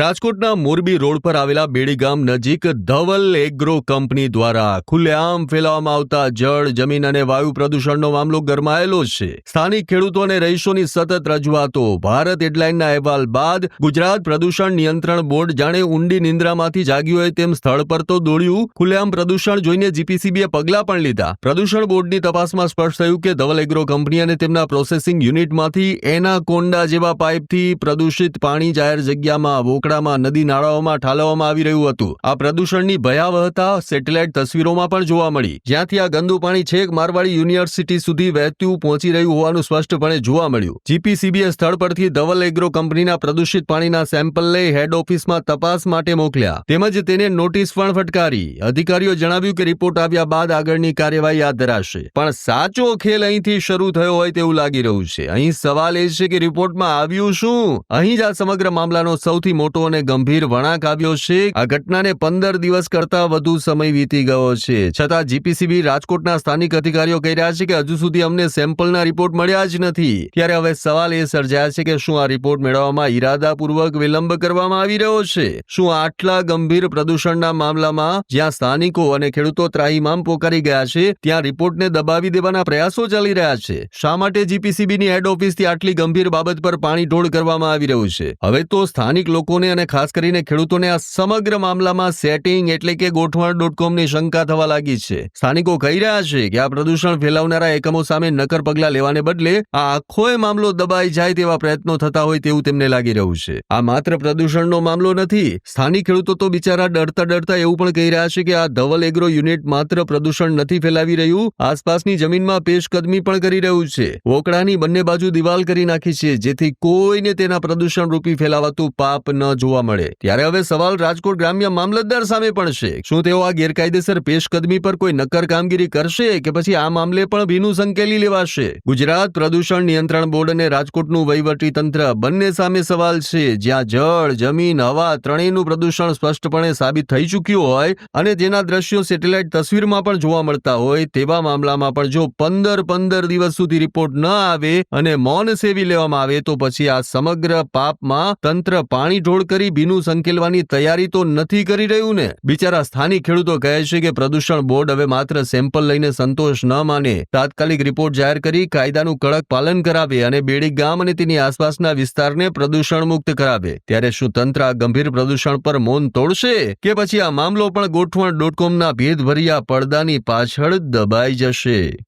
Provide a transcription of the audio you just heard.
રાજકોટના મોરબી રોડ પર આવેલા બેડી ગામ નજીક ધવલ એગ્રો કંપની દ્વારા ખુલ્લેઆમ ફેલાવવામાં આવતા જળ, જમીન અને વાયુ પ્રદૂષણનો મામલો ગરમાયેલો છે. સ્થાનિક ખેડૂતો અને રહીશોની સતત રજૂઆતો, ભારત હેડલાઇનના અહેવાલ બાદ ગુજરાત પ્રદૂષણ નિયંત્રણ બોર્ડ જાણે ઊંડી નિંદ્રામાંથી જાગ્યું હોય તેમ સ્થળ પર તો દોડ્યું. ખુલ્લેઆમ પ્રદૂષણ જોઈને જીપીસીબીએ પગલાં પણ લીધા. પ્રદૂષણ બોર્ડની તપાસમાં સ્પષ્ટ થયું કે ધવલ એગ્રો કંપની અને તેમના પ્રોસેસિંગ યુનિટમાંથી એના કોંડા જેવા પાઇપથી પ્રદૂષિત પાણી જાહેર જગ્યામાં વોકડામાં નદી નાળાઓમાં ઠાલવવામાં આવી રહ્યું હતું. આ પ્રદૂષણની ભયાવહતા સેટેલાઇટ તસવીરોમાં પણ જોવા મળી. જ્યાંથી આ ગંદુ પાણી છેક મારવાડી યુનિવર્સિટી સુધી વહેતું પહોંચી રહ્યું હોવાનું સ્પષ્ટપણે જોવા મળ્યું. જીપીસીબીએ સ્થળ પરથી ધવલ એગ્રો કંપનીના પ્રદૂષિત પાણીના સેમ્પલ લઈ હેડ ઓફિસમાં તપાસ માટે મોકલ્યા. તેમજ તેને નોટિસ પણ ફટકારી. અધિકારીઓ જણાવ્યું કે રિપોર્ટ આવ્યા બાદ આગળની કાર્યવાહી હાથ ધરાશે. પણ સાચો ખેલ અહીંથી શરૂ થયો હોય તેવું લાગી રહ્યું છે. અહીં સવાલ એ છે કે રિપોર્ટમાં આવ્યું શું? અહીં જ આ સમગ્ર મામલાનો સૌથી મોટો અને ગંભીર વળાંક આવ્યો છે. આ ઘટનાને પંદર દિવસ કરતા વધુ સમય વીતી ગયો છે. છતાં જીપીસીબી રાજકોટના સ્થાનિક અધિકારીઓ કહી રહ્યા છે કે હજુ સુધી અમને સેમ્પલના રિપોર્ટ મળ્યા જ નથી. ત્યારે હવે સવાલ એ સર્જાયા છે કે શું આ રિપોર્ટ મેળવવામાં ઈરાદાપૂર્વક વિલંબ કરવામાં આવી રહ્યો છે? શું આટલા ગંભીર પ્રદૂષણના મામલામાં જ્યાં સ્થાનિકો અને ખેડૂતો ત્રાહીમામ પોકારી ગયા છે, ત્યાં રિપોર્ટને દબાવી દેવાના પ્રયાસો ચાલી રહ્યા છે? શા માટે જીપીસીબીની હેડ ઓફિસથી આટલી ગંભીર બાબત પર પાણી ઢોળ કરવામાં આવી રહ્યું છે? હવે તો સ્થાનિક લોકોને અને ખાસ કરીને ખેડૂતોને આ સમગ્ર મામલામાં સેટિંગ એટલે કે ગોઠવણ ડોટ કોમની શંકા થવા લાગી છે. સ્થાનિકો કહી રહ્યા છે કે આ પ્રદૂષણ ફેલાવનારા એકમો સામે નકર પગલાં લેવાને બદલે આ આખોય મામલો દબાઈ જાય તેવા પ્રયત્નો થતા હોય તેવું તેમને લાગી રહ્યું છે. આ માત્ર પ્રદૂષણનો મામલો નથી, સ્થાનિક ખેડૂતો તો બિચારા ડરતા ડરતા એવું પણ કહી રહ્યા છે કે આ ધવલ એગ્રો યુનિટ માત્ર પ્રદૂષણ નથી ફેલાવી રહ્યું, આસપાસની જમીનમાં પેશકદમી પણ કરી રહ્યું છે. વોકડાની બંને બાજુ દિવાલ કરી નાખી છે, જેથી કોઈને તેના પ્રદૂષણ રૂપી ફેલાવાતું પાપ ન જોવા મળે. ત્યારે હવે સવાલ રાજકોટ ગ્રામ્ય મામલતદાર સામે પણ છે. શું તેઓ આ ગેરકાયદેસર પેશકદમી પર કોઈ નક્કર કામગીરી કરશે કે પછી આ મામલે પણ ભીનું સંકેલી લેવાશે? ગુજરાત પ્રદૂષણ નિયંત્રણ બોર્ડ અને રાજકોટનું વહીવટી તંત્ર બંને સામે સવાલ છે. જ્યાં જળ, જમીન, હવા ત્રણેયનું પ્રદૂષણ સ્પષ્ટપણે સાબિત થઈ ચૂક્યું હોય અને જેના દ્રશ્યો સેટેલાઇટ તસવીરમાં પણ જોવા મળતા હોય, તેવા મામલામાં પણ જો પંદર પંદર દિવસ સુધી રિપોર્ટ ન આવે અને મૌન સેવી લેવામાં આવે, તો પછી આ સમગ્ર પાપમાં તંત્ર પાણી ઢોળ કરી ભીનું સંકેલવાની તૈયારી તો નથી કરી રહ્યું ને? બિચારા સ્થાનિક ખેડૂતો કહે છે કે પ્રદૂષણ બોર્ડ હવે માત્ર સેમ્પલ લઈને સંતોષ ન માને. તાત્કાલિક રિપોર્ટ જાહેર કરી કાયદાનું કડક પાલન કરાવે અને બેડી ગામ અને તેની આસપાસના વિસ્તારને પ્રદૂષણ મુક્ત કરાવે. ત્યારે શું તંત્ર આ ગંભીર પ્રદૂષણ પર મૌન તોડશે? કે પછી આ મામલો પણ ગોઠવણ ડોટ કોમના ભેદભર્યા પડદાની પાછળ દબાઈ જશે?